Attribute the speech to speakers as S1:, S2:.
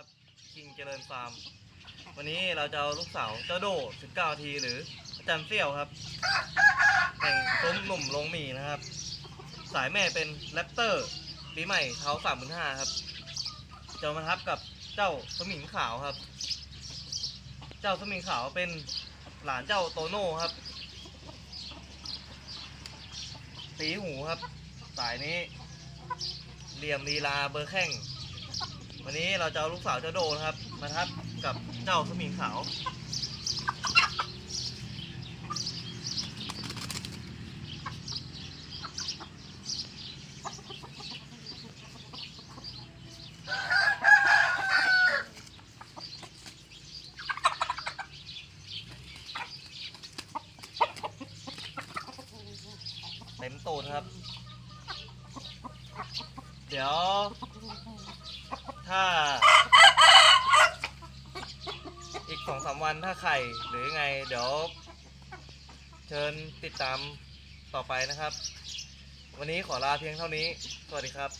S1: ครับคิงเจริญฟาร์ม วันนี้เราจะเอาลูกสาวเจ้าโด19ทีหรืออาจารย์เสี่ยวครับแห่งซุ้มหนุ่มลงหมีนะครับ สายแม่เป็นแรปเตอร์ปีใหม่เท้าสามหมื่นห้าครับจะมาทับกับเจ้าสมิงขาวครับ เจ้าสมิงขาวเป็นหลานเจ้าโตโน่ครับตีหูครับ สายนี้เหลี่ยมลีลาเบอร์แข้ง วันนี้เราจะเอาลูกสาวเจ้าโดนะครับ มาทับกับเจ้าสมิงขาวเต็มตูดครับ เดี๋ยว ถ้า อีกสองสามวันถ้าไข่หรือไง เดี๋ยว เชิญติดตามต่อไปนะครับ วันนี้ขอลาเพียงเท่านี้ สวัสดีครับ